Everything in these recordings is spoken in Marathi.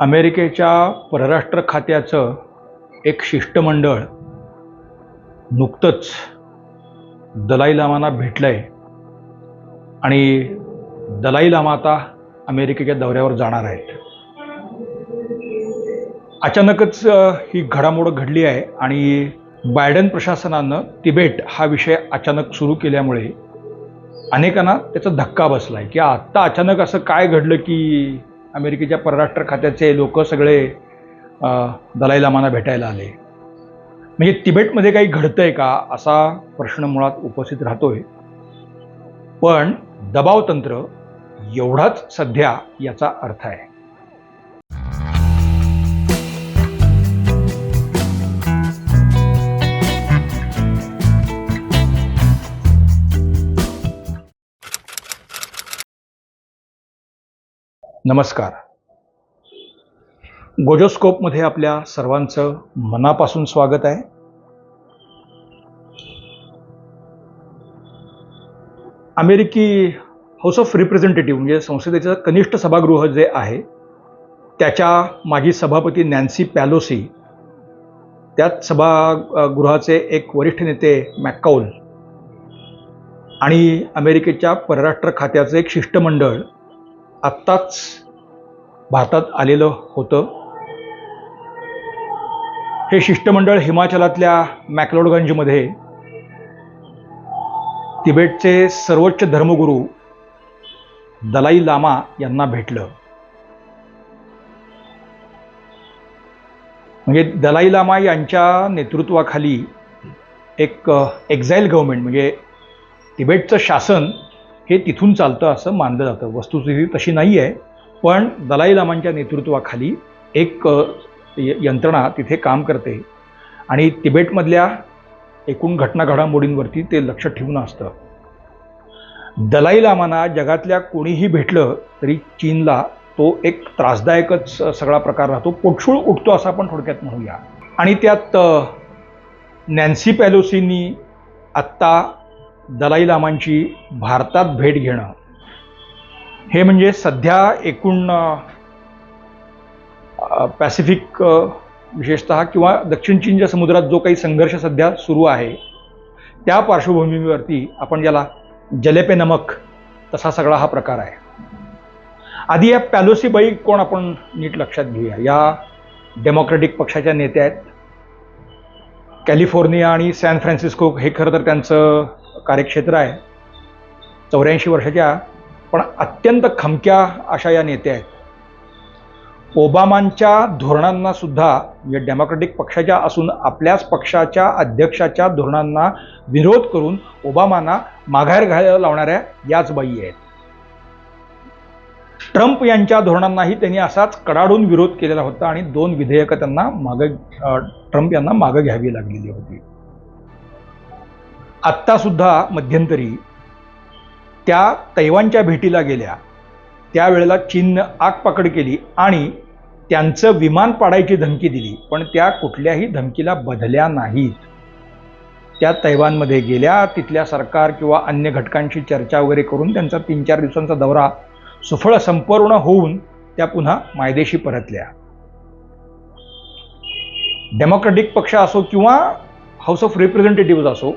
अमेरिकेच्या परराष्ट्र खात्याचं एक शिष्टमंडळ नुकतंच दलाई लामांना भेटलं आहे आणि दलाई लामा आता अमेरिकेच्या दौऱ्यावर जाणार आहेत. अचानकच ही घडामोड घडली आहे आणि बायडन प्रशासनानं तिबेट हा विषय अचानक सुरू केल्यामुळे अनेकांना त्याचा धक्का बसला आहे की आत्ता अचानक असं काय घडलं की अमेरिकेच्या परराष्ट्र खात्याचे लोक सगळे दलाई लामाना भेटायला आले. म्हणजे तिबेटमध्ये काही घडतंय का असा प्रश्न मुळात उपस्थित राहतोय. पण दबाव तंत्र एवढाच सध्या याचा अर्थ आहे. नमस्कार. गोजोस्कोपमध्ये आपल्या सर्वांचं मनापासून स्वागत आहे. अमेरिकी हाऊस ऑफ रिप्रेझेंटेटिव्ह म्हणजे संसदेचं कनिष्ठ सभागृह जे आहे त्याच्या माजी सभापती नॅन्सी पॅलोसी त्याच सभागृहाचे एक वरिष्ठ नेते मॅककाऊल आणि अमेरिकेच्या परराष्ट्र खात्याचं एक शिष्टमंडळ आत्ताच भारतात आलेलं होतं. हे शिष्टमंडळ हिमाचलातल्या मॅकलोडगंजमध्ये तिबेटचे सर्वोच्च धर्मगुरू दलाई लामा यांना भेटलं. म्हणजे दलाई लामा यांच्या नेतृत्वाखाली एक एक्झाईल गव्हर्नमेंट म्हणजे तिबेटचं शासन हे तिथून चालतं असं मानलं जातं. वस्तुस्थिती तशी नाही आहे पण दलाई लामांच्या नेतृत्वाखाली एक य- यंत्रणा तिथे काम करते. आणि तिबेटमधल्या एकूण घटना घडामोडींवरती ते लक्ष ठेवून असतं. दलाई लामांना जगातल्या कोणीही भेटलं तरी चीनला तो एक त्रासदायकच सगळा प्रकार राहतो. पोटशूळ उठतो असं आपण थोडक्यात म्हणूया. आणि त्यात नॅन्सी पॅलोसींनी आत्ता दलाई लामांची भारतात भेट घेणं. हे म्हणजे सध्या एकूण पॅसिफिक विशेषत विशेषतः किंवा दक्षिण चीनच्या समुद्रात जो काही संघर्ष सध्या सुरू आहे त्या पार्श्वभूमीवरती आपण ज्याला जलेपे नमक तसा सगळा हा प्रकार आहे. आधी या पॅलोसीबाई कोण आपण नीट लक्षात घेऊया? या डेमोक्रेटिक पक्षाच्या नेत्या आहेत. कॅलिफोर्निया आणि सॅन फ्रान्सिस्को हे खरं तर त्यांचं कार्यक्षेत्र आहे. चौऱ्याऐंशी वर्षाच्या पण अत्यंत खमक्या अशा या नेत्या आहेत. ओबामांच्या धोरणांना सुद्धा म्हणजे डेमोक्रेटिक पक्षाच्या असून आपल्याच पक्षाच्या अध्यक्षाच्या धोरणांना विरोध करून ओबामांना माघार घालायला लावणाऱ्या याच बाई आहेत. ट्रम्प यांच्या धोरणांनाही त्यांनी असाच कडाडून विरोध केलेला होता आणि दोन विधेयकं त्यांना मागं ट्रम्प यांना मागं घ्यावी लागलेली होती. आत्तासुद्धा मध्यंतरी त्या तैवानच्या भेटीला गेल्या. त्यावेळेला चीननं आगपाकड केली आणि त्यांचं विमान पाडायची धमकी दिली पण त्या कुठल्याही धमकीला बधल्या नाहीत. त्या तैवानमध्ये गेल्या तिथल्या सरकार किंवा अन्य घटकांशी चर्चा वगैरे करून त्यांचा तीन चार दिवसांचा दौरा सुफळ संपूर्ण होऊन त्या पुन्हा मायदेशी परतल्या. डेमोक्रॅटिक पक्ष असो किंवा हाऊस ऑफ रिप्रेझेंटेटिव्ह असो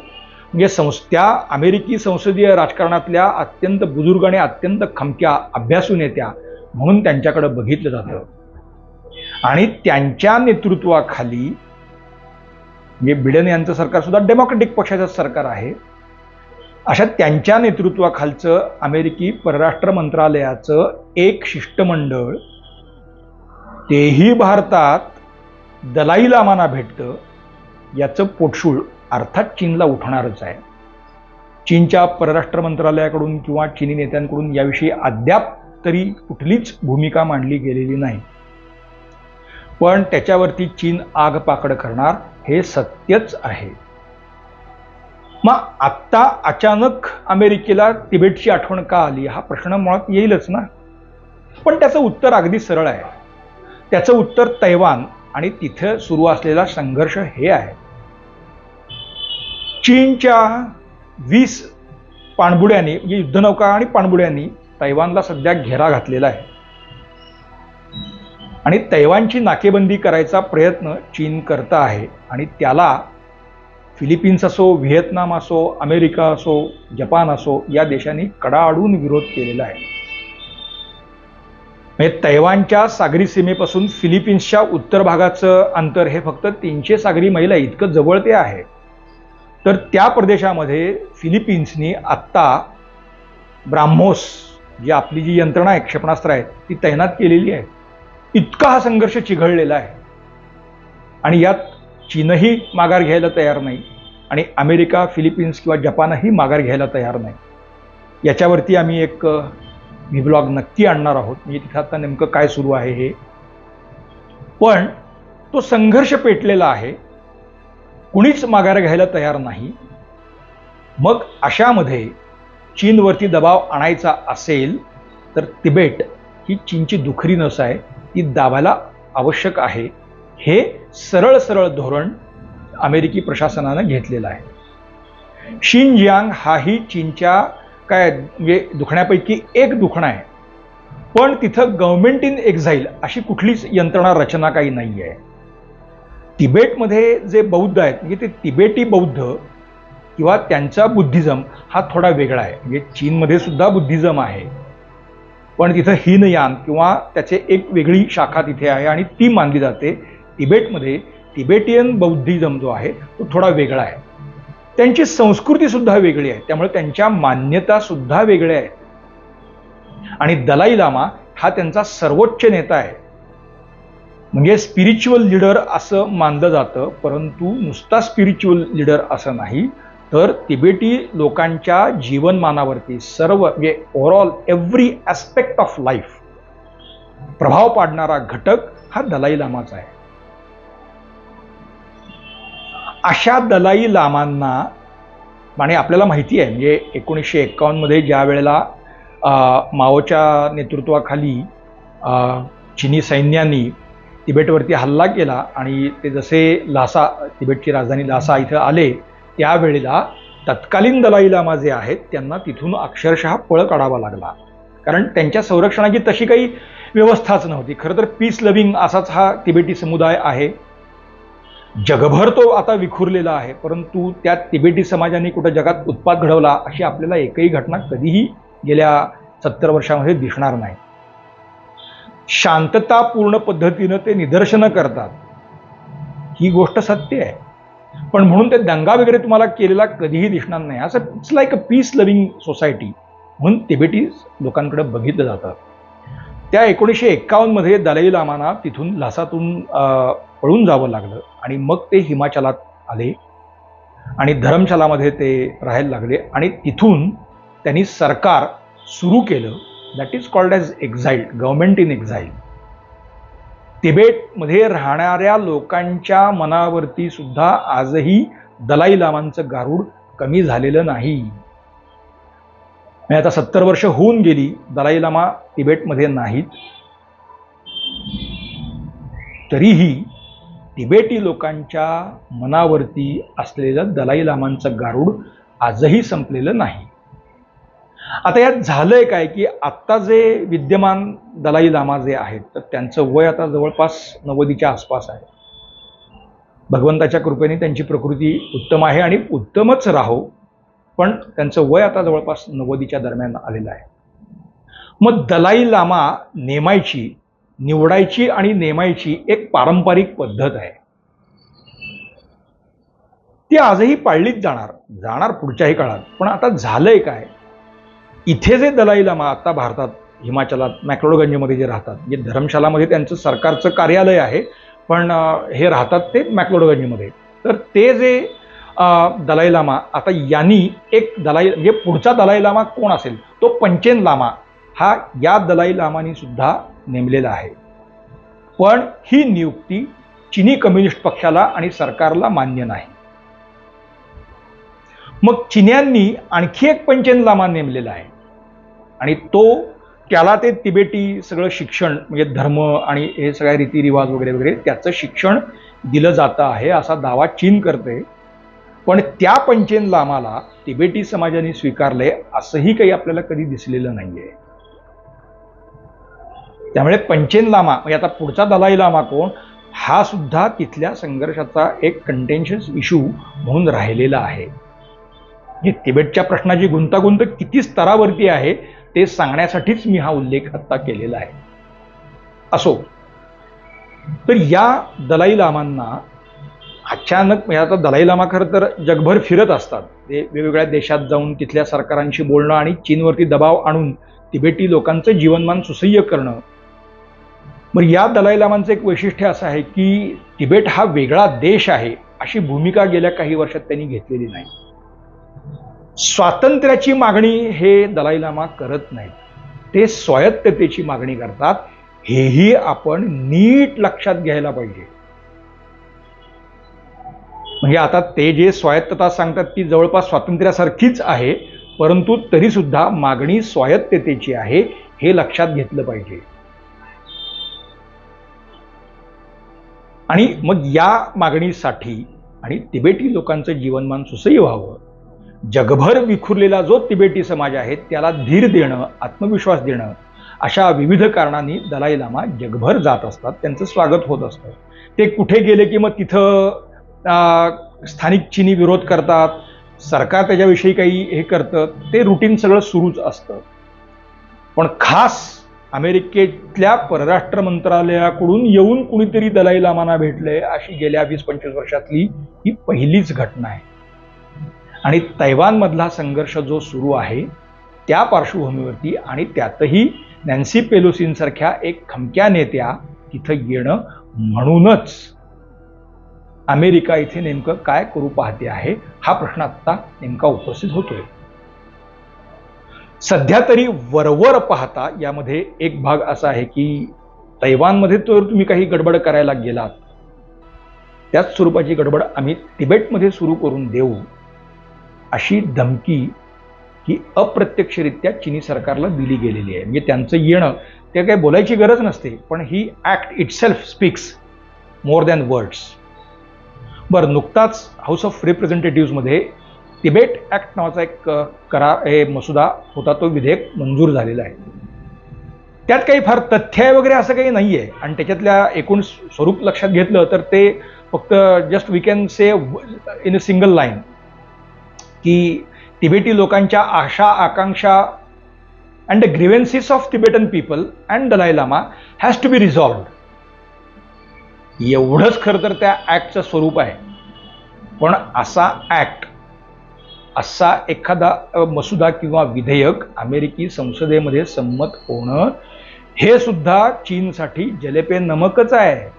म्हणजे संस्था अमेरिकी संसदीय राजकारणातल्या अत्यंत बुजुर्ग आणि अत्यंत खमक्या अभ्यासू नेत्या म्हणून त्यांच्याकडे बघितलं जातं. आणि त्यांच्या नेतृत्वाखाली म्हणजे बिडन यांचं सरकार सुद्धा डेमोक्रेटिक पक्षाचं सरकार आहे. अशा त्यांच्या नेतृत्वाखालचं अमेरिकी परराष्ट्र मंत्रालयाचं एक शिष्टमंडळ तेही भारतात दलाई लामाना भेटतं याचं पोटशूळ अर्थात चीनला उठणारच आहे. चीनच्या परराष्ट्र मंत्रालयाकडून किंवा चीनी नेत्यांकडून याविषयी अद्याप तरी कुठलीच भूमिका मांडली गेलेली नाही. पण त्याच्यावरती चीन आगपाकड करणार हे सत्यच आहे. मग आत्ता अचानक अमेरिकेला तिबेटची आठवण का आली? हा प्रश्न मुळात येईलच ना. पण त्याचं उत्तर अगदी सरळ आहे. त्याचं उत्तर तैवान आणि तिथं सुरू असलेला संघर्ष हे आहे. चीनच्या वीस पाणबुड्यांनी म्हणजे युद्धनौका आणि पाणबुड्यांनी तैवानला सध्या घेरा घातलेला आहे. आणि तैवानची नाकेबंदी करायचा प्रयत्न चीन करत आहे. आणि त्याला फिलिपिन्स असो व्हिएतनाम असो अमेरिका असो जपान असो या देशांनी कडाडून विरोध केलेला आहे. म्हणजे तैवानच्या सागरी सीमेपासून फिलिपिन्सच्या उत्तर भागाचं अंतर हे फक्त तीनशे सागरी मैला इतकं जवळ ते आहे. तर त्या प्रदेशामध्ये फिलिपिन्सनी आत्ता ब्राह्मोस जी आपली जी यंत्रणा आहे क्षेपणास्त्र आहे ती तैनात केलेली आहे. इतका हा संघर्ष चिघळलेला आहे. आणि यात चीनही माघार घ्यायला तयार नाही आणि अमेरिका फिलिपिन्स किंवा जपानही माघार घ्यायला तयार नाही. याच्यावरती आम्ही एक मी ब्लॉग नक्की आणणार आहोत. म्हणजे तिथं आता नेमकं काय सुरू आहे हे. पण तो संघर्ष पेटलेला आहे. कुणीच माघार घ्यायला तयार नाही. मग अशामध्ये चीनवरती दबाव आणायचा असेल तर तिबेट ही चीनची दुखरी नस आहे. ती दाबायला आवश्यक आहे. हे सरळ सरळ धोरण अमेरिकी प्रशासनानं घेतलेलं आहे. शिनजियांग हाही चीनच्या काय म्हणजे दुखण्यापैकी एक दुखणं आहे. पण तिथं गव्हर्मेंट इन एक्झाईल अशी कुठलीच यंत्रणा रचना काही नाही आहे तिबेटमध्ये जे बौद्ध आहेत म्हणजे ते तिबेटी बौद्ध किंवा त्यांचा बुद्धिझम हा थोडा वेगळा आहे. म्हणजे चीनमध्ये सुद्धा बुद्धिझम आहे. पण तिथं हिनयान किंवा त्याचे एक वेगळी शाखा तिथे आहे आणि ती मानली जाते. तिबेटमध्ये तिबेटियन बौद्धिझम जो आहे तो थोडा वेगळा आहे. त्यांची संस्कृती सुद्धा वेगळी आहे. त्यामुळे त्यांच्या मान्यता सुद्धा वेगळ्या आहेत. आणि दलाई लामा हा त्यांचा सर्वोच्च नेता आहे. म्हणजे स्पिरिच्युअल लिडर असं मानलं जातं परंतु नुसता स्पिरिच्युअल लिडर असं नाही. तर तिबेटी लोकांच्या जीवनमानावरती सर्व म्हणजे overall every aspect of life प्रभाव पाडणारा घटक हा दलाई लामाचा आहे. अशा दलाई लामांना आणि आपल्याला माहिती आहे म्हणजे एकोणीसशे एक्कावन्नमध्ये ज्या वेळेला माओच्या नेतृत्वाखाली चिनी सैन्यानी तिबेटवरती हल्ला केला आणि ते जसे लासा तिबेटची राजधानी लासा इथं आले त्यावेळेला तत्कालीन दलाई लामा जे आहेत त्यांना तिथून अक्षरशः पळ काढावा लागला. कारण त्यांच्या संरक्षणाची तशी काही व्यवस्थाच नव्हती. खरं तर पीस लव्हिंग असाच हा तिबेटी समुदाय आहे. जगभर तो आता विखुरलेला आहे. परंतु त्या तिबेटी समाजाने कुठं जगात उत्पाद घडवला अशी आपल्याला एकही घटना कधीही गेल्या सत्तर वर्षामध्ये दिसणार नाही. शांततापूर्ण पद्धतीनं ते निदर्शनं करतात. ही गोष्ट सत्य आहे. पण म्हणून ते दंगा वगैरे तुम्हाला केलेला कधीही दिसणार नाही. असं it's like a peace loving society म्हणून तिबेटी लोकांकडे बघितलं जातं. त्या एकोणीसशे एक्कावन्नमध्ये दलाई लामाना तिथून लासातून पळून जावं लागलं आणि मग ते हिमाचलात आले आणि धरमशालामध्ये ते राहायला लागले आणि तिथून त्यांनी सरकार सुरू केलं. That is called as exile government in exile तिबेटमध्ये राहणाऱ्या लोकांच्या मनावरती सुद्धा आजही दलाई लामांचं गारूड कमी झालेलं नाही. म्हणजे आता सत्तर वर्ष होऊन गेली दलाई लामा तिबेटमध्ये नाहीत. तरीही तिबेटी लोकांच्या मनावरती असलेलं दलाई लामांचं गारूड आजही संपलेलं नाही. आता यात झालंय काय की आत्ता जे विद्यमान दलाई लामा जे आहेत तर त्यांचं वय आता जवळपास नव्वदीच्या आसपास आहे. भगवंताच्या कृपेने त्यांची प्रकृती उत्तम आहे आणि उत्तमच राहो पण त्यांचं वय आता जवळपास नव्वदीच्या दरम्यान आलेलं आहे. मग दलाई लामा नेमायची निवडायची आणि नेमायची एक पारंपरिक पद्धत आहे. ती आजही पाळलीच जाणार जाणार पुढच्याही काळात. पण आता झालंय काय? इथे जे दलाई लामा आता भारतात हिमाचलात मॅक्लोडगंजमध्ये जे राहतात जे धर्मशालामध्ये त्यांचं सरकारचं कार्यालय आहे पण हे राहतात ते मॅक्लोडगंजमध्ये तर ते जे दलाई लामा आता यांनी एक दलाई म्हणजे पुढचा दलाई लामा कोण असेल? तो पंचेन लामा. हा या दलाई लामानी सुद्धा नेमलेला आहे. पण ही नियुक्ती चिनी कम्युनिस्ट पक्षाला आणि सरकारला मान्य नाही. मग चिन्यांनी आणखी एक पंचेन लामा नेमलेला आहे. आणि तो त्याला ते तिबेटी सगळं शिक्षण म्हणजे धर्म आणि हे सगळ्या रीतिरिवाज वगैरे वगैरे त्याचं शिक्षण दिलं जातं आहे असा दावा चीन करते पण त्या पंचेनला लामाला तिबेटी समाजाने स्वीकारले असंही काही आपल्याला कधी दिसलेलं नाहीये. त्यामुळे पंचेन लामा म्हणजे आता पुढचा दलाई लामा कोण हा सुद्धा तिथल्या संघर्षाचा एक कंटेन्शियस इश्यू म्हणून राहिलेला आहे. म्हणजे तिबेटच्या प्रश्नाची गुंतागुंत किती स्तरावरती आहे ते सांगण्यासाठीच मी हा उल्लेख आत्ता केलेला आहे. असो. तर या दलाई लामांना अचानक म्हणजे आता दलाई लामा खरं तर जगभर फिरत असतात. ते वेगवेगळ्या देशात जाऊन तिथल्या सरकारांशी बोलणं आणि चीनवरती दबाव आणून तिबेटी लोकांचं जीवनमान सुसह्य करणं. मग या दलाई लामांचं एक वैशिष्ट्य असं आहे की तिबेट हा वेगळा देश आहे अशी भूमिका गेल्या काही वर्षात त्यांनी घेतलेली नाही. स्वातंत्र्याची मागणी हे दलाई लामा करत नाहीत. ते स्वायत्ततेची मागणी करतात. हेही आपण नीट लक्षात घ्यायला पाहिजे. म्हणजे आता ते जे स्वायत्तता सांगतात ती जवळपास स्वातंत्र्यासारखीच आहे परंतु तरी सुद्धा मागणी स्वायत्ततेची आहे हे लक्षात घेतलं पाहिजे. आणि मग या मागणीसाठी आणि तिबेटी लोकांचं जीवनमान सुसह्य व्हावं जगभर विखुरलेला जो तिबेटी समाज आहे त्याला धीर देणं आत्मविश्वास देणं अशा विविध कारणांनी दलाई लामा जगभर जात असतात त्यांचं स्वागत होत असतं. ते कुठे गेले की मग तिथं स्थानिक चीनी विरोध करतात सरकार त्याच्याविषयी काही हे करतं ते रुटीन सगळं सुरूच असतं. पण खास अमेरिकेतल्या परराष्ट्र मंत्रालयाकडून येऊन कुणीतरी दलाई लामांना भेटले अशी गेल्या वीस पंचवीस वर्षातली ही पहिलीच घटना आहे. आणि तैवानमधला संघर्ष जो सुरू आहे त्या पार्श्वभूमीवरती आणि त्यातही नॅन्सी पेलोसींसारख्या एक खमक्या नेत्या तिथं येणं म्हणूनच अमेरिका इथे नेमकं काय करू पाहते आहे हा प्रश्न आत्ता नेमका उपस्थित होतोय. सध्या तरी वरवर पाहता यामध्ये एक भाग असा आहे की तैवानमध्ये तर तुम्ही काही गडबड करायला गेलात. त्याच स्वरूपाची गडबड आम्ही तिबेटमध्ये सुरू करून देऊ. अशी धमकी ही अप्रत्यक्षरित्या चिनी सरकारला दिली गेलेली आहे. म्हणजे त्यांचं येणं ते काही बोलायची गरज नसते पण ही act itself speaks more than words बरं नुकताच हाऊस ऑफ रिप्रेझेंटेटिव्हमध्ये तिबेट ॲक्ट नावाचा एक करार हे मसुदा होता तो विधेयक मंजूर झालेला आहे. त्यात काही फार तथ्य आहे वगैरे असं काही नाही आहे आणि त्याच्यातल्या एकूण स्वरूप लक्षात घेतलं तर ते फक्त just we can say in a single line की तिबेटी लोकांच्या आशा आकांक्षा and the grievances of Tibetan people and Dalai Lama has to be resolved एवढंच खरं तर त्या ॲक्टचं स्वरूप आहे. पण असा ॲक्ट असा एखादा मसुदा किंवा विधेयक अमेरिकी संसदेमध्ये संमत होणं हे सुद्धा चीनसाठी जलेपे नमकच आहे.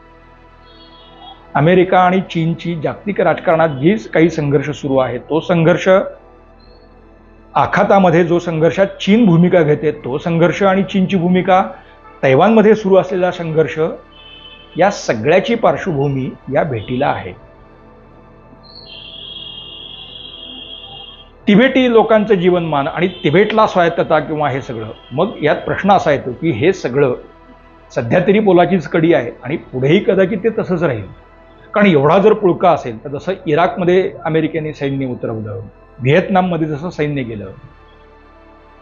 अमेरिका आणि चीनची जागतिक राजकारणात जी काही संघर्ष सुरू आहे तो संघर्ष आखातामध्ये जो संघर्षात चीन भूमिका घेते तो संघर्ष आणि चीनची भूमिका तैवानमध्ये सुरू असलेला संघर्ष या सगळ्याची पार्श्वभूमी या भेटीला आहे. तिबेटी लोकांचं जीवनमान आणि तिबेटला स्वायत्तता किंवा हे सगळं मग यात प्रश्न असा येतो की हे सगळं सध्या तरी पोलाचीच कडी आहे आणि पुढेही कदाचित ते तसंच राहील. कारण एवढा जर पुळका असेल तर जसं इराकमध्ये अमेरिकेने सैन्य उतरवलं व्हिएतनाममध्ये जसं सैन्य गेलं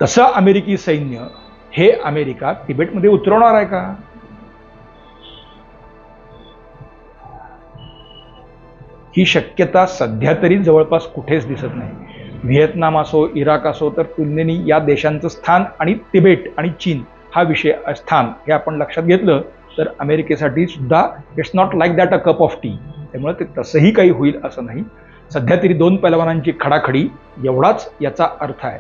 तसं अमेरिकी सैन्य हे अमेरिका तिबेटमध्ये उतरवणार आहे का? ही शक्यता सध्या तरी जवळपास कुठेच दिसत नाही. व्हिएतनाम असो इराक असो तर तुलनेने या देशांचं स्थान आणि तिबेट आणि चीन हा विषय स्थान हे आपण लक्षात घेतलं तर अमेरिकेसाठी सुद्धा it's not like that a cup of tea त्यामुळे ते तसंही काही होईल असं नाही. सध्या तरी दोन पैलवानांची खडाखडी एवढाच याचा अर्थ आहे.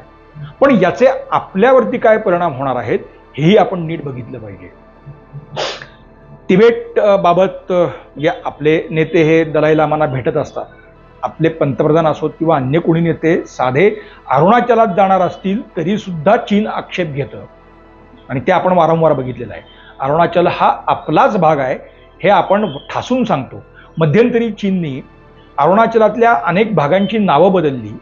पण याचे आपल्यावरती काय परिणाम होणार आहेत हेही आपण नीट बघितलं पाहिजे. तिबेट बाबत या आपले नेते हे दलाई लामांना भेटत असतात आपले पंतप्रधान असोत किंवा अन्य कोणी नेते साधे अरुणाचलात जाणार असतील तरी सुद्धा चीन आक्षेप घेतं. आणि ते आपण वारंवार बघितलेलं आहे. अरुणाचल हा आपलाच भाग आहे हे आपण ठासून सांगतो. मध्यंतरी चीननी अरुणाचलातल्या अनेक भागांची नावं बदलली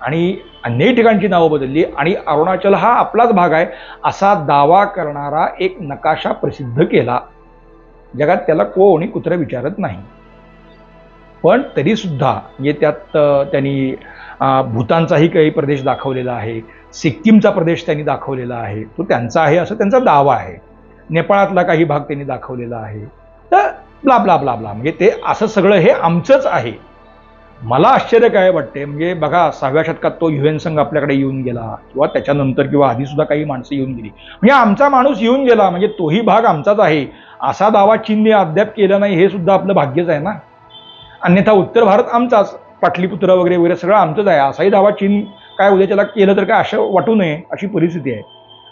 आणि अनेक ठिकाणची नावं बदलली आणि अरुणाचल हा आपलाच भाग आहे असा दावा करणारा एक नकाशा प्रसिद्ध केला. जगात त्याला कोणी कुत्र विचारत नाही. पण तरीसुद्धा म्हणजे त्यात त्यांनी भूतानचाही काही प्रदेश दाखवलेला आहे सिक्कीमचा प्रदेश त्यांनी दाखवलेला आहे तो त्यांचा आहे असं त्यांचा दावा आहे. नेपाळातला काही भाग त्यांनी दाखवलेला आहे. तर ब्ला ब्ला ब्ला ब्ला म्हणजे ते असं सगळं हे आमचंच आहे. मला आश्चर्य काय वाटते म्हणजे बघा सहाव्या शतकात तो युएन संघ आपल्याकडे येऊन गेला किंवा त्याच्यानंतर किंवा आधी सुद्धा काही माणसं येऊन गेली. म्हणजे आमचा माणूस येऊन गेला म्हणजे तोही भाग आमचाच आहे. असा दावा चीनने अद्याप केला नाही हे सुद्धा आपलं भाग्यच आहे ना? अन्यथा उत्तर भारत आमचाच पाटलीपुत्र वगैरे वगैरे सगळं आमचंच आहे. असाही दावा चीन काय उद्याच्याला केलं तर काय असं वाटू नये अशी परिस्थिती आहे.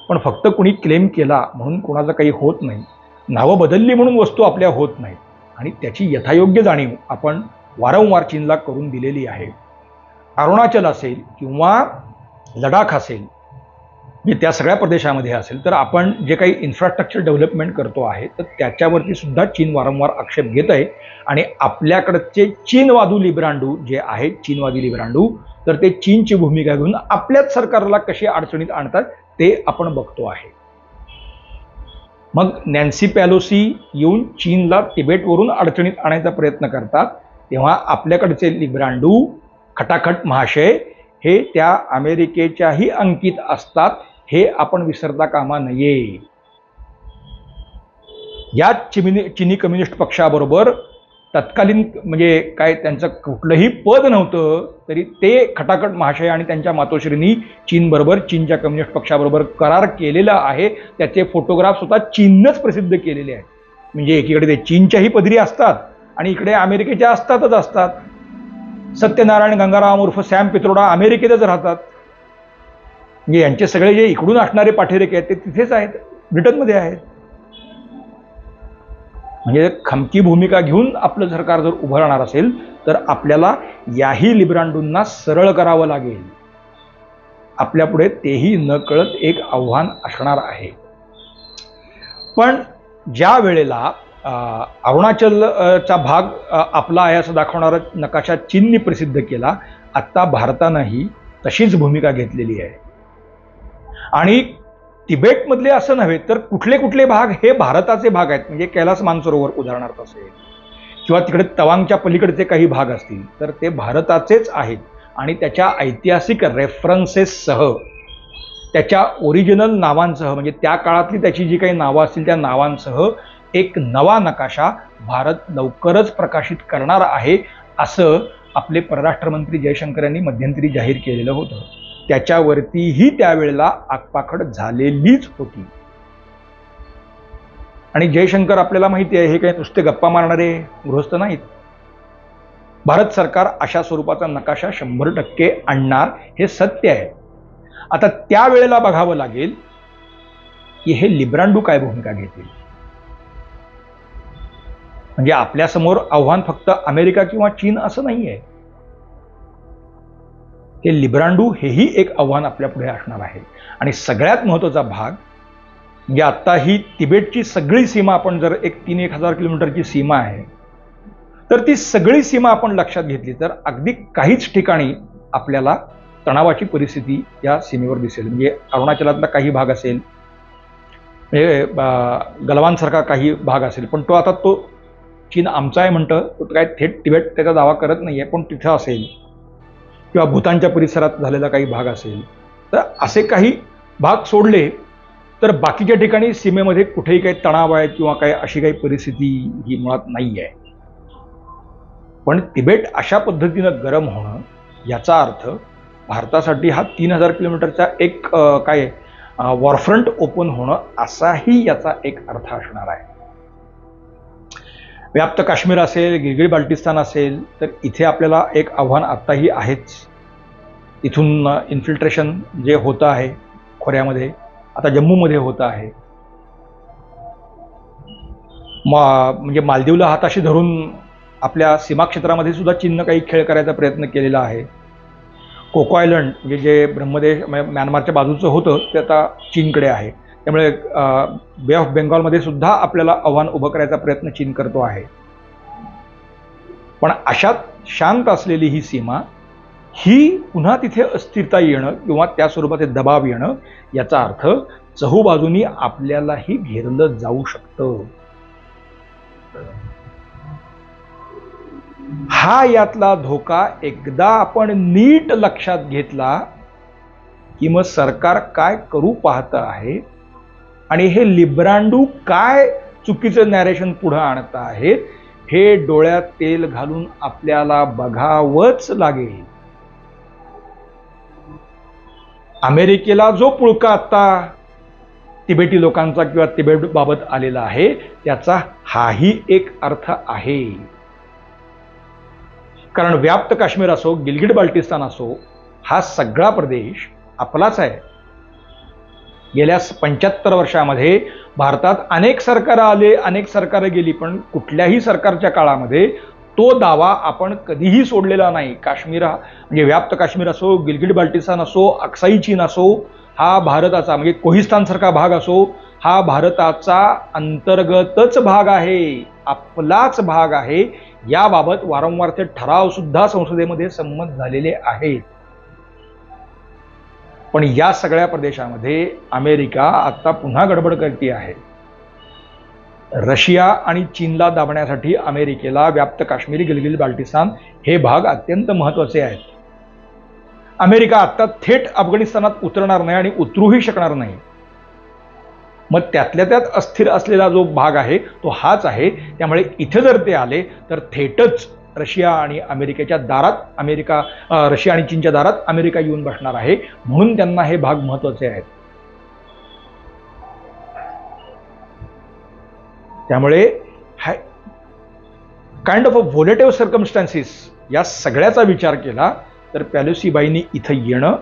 पण फक्त कुणी क्लेम केला म्हणून कोणाचं काही होत नाही. नावं बदलली म्हणून वस्तू आपल्या होत नाहीत. आणि त्याची यथायोग्य जाणीव आपण वारंवार चीनला करून दिलेली आहे. अरुणाचल असेल किंवा लडाख असेल म्हणजे त्या सगळ्या प्रदेशामध्ये असेल तर आपण जे काही इन्फ्रास्ट्रक्चर डेव्हलपमेंट करतो आहे तर त्याच्यावरती सुद्धा चीन वारंवार आक्षेप घेत आहे. आणि आपल्याकडचे चीनवादू लिब्रांडू जे आहेत चीनवादी लिब्रांडू तर ते चीनची भूमिका घेऊन आपल्याच सरकारला कशी अडचणीत आणतात ते आपण बघतो आहे. मग नॅन्सी पॅलोसी येऊन चीनला तिबेटवरून अडचणीत आणायचा प्रयत्न करतात तेव्हा आपल्याकडचे लिब्रांडू खटाखट महाशय हे त्या अमेरिकेच्याही अंकित असतात हे आपण विसरता कामा नये. या चिमिनी चिनी कम्युनिस्ट पक्षाबरोबर तत्कालीन म्हणजे काय त्यांचं कुठलंही पद नव्हतं तरी ते खटाखट महाशय आणि त्यांच्या मातोश्रींनी चीनबरोबर चीनच्या कम्युनिस्ट पक्षाबरोबर करार केलेला आहे. त्याचे फोटोग्राफ स्वतः चीननंच प्रसिद्ध केलेले आहेत. म्हणजे एकीकडे ते चीनच्याही पदरी असतात आणि इकडे अमेरिकेच्या असतातच असतात. सत्यनारायण गंगाराम उर्फ सॅम पित्रोडा अमेरिकेतच राहतात. म्हणजे यांचे सगळे जे इकडून असणारे पाठीरेखे आहेत ते तिथेच आहेत ब्रिटनमध्ये आहेत. म्हणजे खमकी भूमिका घेऊन आपलं सरकार जर उभं राहणार असेल तर आपल्याला याही लिब्रांडूंना सरळ करावं लागेल. आपल्यापुढे तेही न कळत एक आव्हान असणार आहे. पण ज्या वेळेला अं, अरुणाचलचा भाग आपला आहे असं दाखवणारा नकाशा चीननी प्रसिद्ध केला आत्ता भारतानंही तशीच भूमिका घेतलेली आहे. आणि तिबेटमधले असं नव्हे तर कुठले कुठले भाग हे भारताचे भाग आहेत. म्हणजे कैलास मानसरोवर उदाहरणार्थ असेल किंवा तिकडे तवांगच्या पलीकडचे काही भाग असतील तर ते भारताचेच आहेत. आणि त्याच्या ऐतिहासिक रेफरन्सेससह त्याच्या ओरिजिनल नावांसह म्हणजे त्या काळातली त्याची जी काही नावं असतील त्या नावांसह एक नवा नकाशा भारत लवकरच प्रकाशित करणार आहे असं आपले परराष्ट्र मंत्री जयशंकर यांनी मध्यंतरी जाहीर केलेलं होतं. त्याच्यावरतीही त्यावेळेला आगपाखड झालेलीच होती. आणि जयशंकर आपल्याला माहिती आहे हे काही नुसते गप्पा मारणारे गृहस्थ नाहीत. भारत सरकार अशा स्वरूपाचा नकाशा शंभर टक्के आणणार हे सत्य आहे. आता त्यावेळेला बघावं लागेल की हे लिब्रांडू काय भूमिका घेतील. म्हणजे आपल्यासमोर आव्हान फक्त अमेरिका किंवा चीन असं नाही आहे हे लिब्रांडू हेही एक आव्हान आपल्या पुढे असणार आहे. आणि सगळ्यात महत्त्वाचा भाग म्हणजे आत्ता ही तिबेटची सगळी सीमा आपण जर एक तीन एक हजार किलोमीटरची सीमा आहे तर ती सगळी सीमा आपण लक्षात घेतली तर अगदी काहीच ठिकाणी आपल्याला तणावाची परिस्थिती या सीमेवर दिसेल. म्हणजे अरुणाचलातला काही भाग असेल म्हणजे गलवानसारखा काही भाग असेल पण तो आता तो चीन आमचा आहे म्हणतं तो काय थेट तिबेट त्याचा दावा करत नाही आहे पण तिथं असेल. किंवा भूतांच्या परिसरात झालेला काही भाग असेल तर असे काही भाग सोडले तर बाकीच्या ठिकाणी सीमेमध्ये कुठेही काही तणाव आहे किंवा काही अशी काही परिस्थिती ही मुळात नाही आहे. पण तिबेट अशा पद्धतीनं गरम होणं याचा अर्थ भारतासाठी हा तीन हजार किलोमीटरचा एक काय वॉरफ्रंट ओपन होणं असाही याचा एक अर्थ असणार आहे. व्याप्त काश्मीर असेल गिरगिरी बाल्टिस्तान असेल तर इथे आपल्याला एक आव्हान आत्ताही आहेच. इथून इन्फिल्ट्रेशन जे होतं आहे खोऱ्यामध्ये आता जम्मूमध्ये होतं आहे. मा म्हणजे मालदीवला हाताशी धरून आपल्या सीमा क्षेत्रामध्ये सुद्धा चीननं काही खेळ करायचा प्रयत्न केलेला आहे. कोको आयलंड म्हणजे जे ब्रह्मदेश म्हणजे म्यानमारच्या बाजूचं होतं ते आता चीनकडे आहे. त्यामुळे बे ऑफ बेंगॉलमध्ये सुद्धा आपल्याला आव्हान उभं करायचा प्रयत्न चीन करतो आहे. पण अशात शांत असलेली ही सीमा ही पुन्हा तिथे अस्थिरता येणं किंवा त्या स्वरूपाचे दबाव येणं याचा अर्थ चहूबाजूनी आपल्यालाही घेरलं जाऊ शकतं. हा यातला धोका एकदा आपण नीट लक्षात घेतला की मग सरकार काय करू पाहतं आहे आणि हे लिब्रांडू काय चुकीचं नॅरेशन पुढं आणत आहेत हे डोळ्यात तेल घालून आपल्याला बघावंच लागेल. अमेरिकेला जो पुळका आता तिबेटी लोकांचा किंवा तिबेट बाबत आलेला आहे त्याचा हाही एक अर्थ आहे. कारण व्याप्त काश्मीर असो गिलगिट बाल्टिस्तान असो हा सगळा प्रदेश आपलाच आहे. गेल्या पंच्याहत्तर वर्षामध्ये भारतात अनेक सरकारं आले अनेक सरकारं गेली पण कुठल्याही सरकारच्या काळामध्ये तो दावा आपण कधीही सोडलेला नाही. काश्मीर हा म्हणजे व्याप्त काश्मीर असो गिलगिट बाल्टिस्तान असो अक्साई चीन असो हा भारताचा म्हणजे कोहिस्तानसारखा भाग असो हा भारताचा अंतर्गतच भाग आहे आपलाच भाग आहे. याबाबत वारंवार ते ठरावसुद्धा संसदेमध्ये संमत झालेले आहेत. पण या सगळ्या प्रदेशामध्ये अमेरिका आत्ता पुन्हा गडबड करते आहे. रशिया आणि चीनला दाबण्यासाठी अमेरिकेला व्याप्त काश्मीर गिलगिल बाल्टिस्तान हे भाग अत्यंत महत्त्वाचे आहेत. अमेरिका आत्ता थेट अफगाणिस्तानात उतरणार नाही आणि उतरूही शकणार नाही. मग त्यातल्या त्यात अस्थिर असलेला जो भाग आहे तो हाच आहे. त्यामुळे इथे जर ते आले तर थेटच रशिया आणि अमेरिकेच्या दारात अमेरिका रशिया आणि चीनच्या दारात अमेरिका येऊन बसणार आहे. म्हणून त्यांना हे भाग महत्त्वाचे आहेत. त्यामुळे high kind of a volatile circumstances या सगळ्याचा विचार केला तर पॅलोसीबाईंनी इथं येणं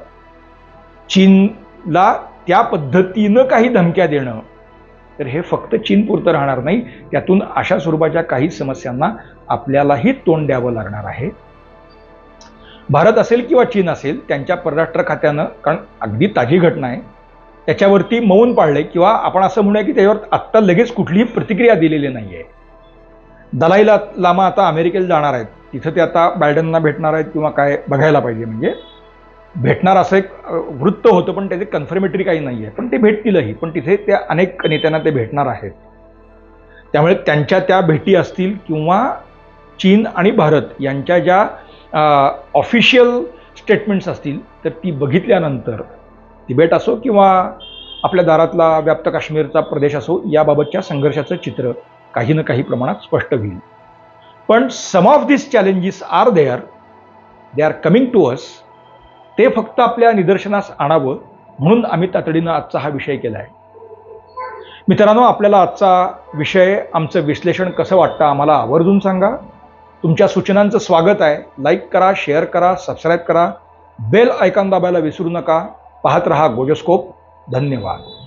चीनला त्या पद्धतीनं काही धमक्या देणं तर हे फक्त चीनपुरतं राहणार नाही. त्यातून अशा स्वरूपाच्या काही समस्यांना आपल्यालाही तोंड द्यावं लागणार आहे. भारत असेल किंवा चीन असेल त्यांच्या परराष्ट्र खात्यानं कारण अगदी ताजी घटना आहे त्याच्यावरती मौन पाळले किंवा आपण असं म्हणूया की त्याच्यावर आत्ता लगेच कुठलीही प्रतिक्रिया दिलेली नाही आहे दलाई लामा आता अमेरिकेला जाणार आहेत. तिथं ते आता बायडनना भेटणार आहेत किंवा काय बघायला पाहिजे म्हणजे. भेटणार असं एक वृत्त होतं पण त्याचे कन्फर्मेटरी काही नाही आहे पण ते भेटतीलही. पण तिथे त्या अनेक नेत्यांना ते भेटणार आहेत. त्यामुळे त्यांच्या त्या भेटी असतील किंवा चीन आणि भारत यांच्या ज्या ऑफिशियल स्टेटमेंट्स असतील तर ती बघितल्यानंतर तिबेट असो किंवा आपल्या दारातला व्याप्त काश्मीरचा प्रदेश असो याबाबतच्या संघर्षाचं चित्र काही ना काही प्रमाणात स्पष्ट होईल. पण some of this challenges are there they are coming to us ते फक्त आपल्या निदर्शनास आणावं म्हणून आम्ही तातडीनं आजचा हा विषय केला आहे. मित्रांनो आपल्याला आजचा विषय आमचं विश्लेषण कसं वाटतं आम्हाला आवर्जून सांगा. तुमच्या सूचनांचं स्वागत आहे. लाईक करा शेअर करा सबस्क्राईब करा. बेल ऐकॉन दाबायला विसरू नका. पाहत रहा गोजोस्कोप धन्यवाद.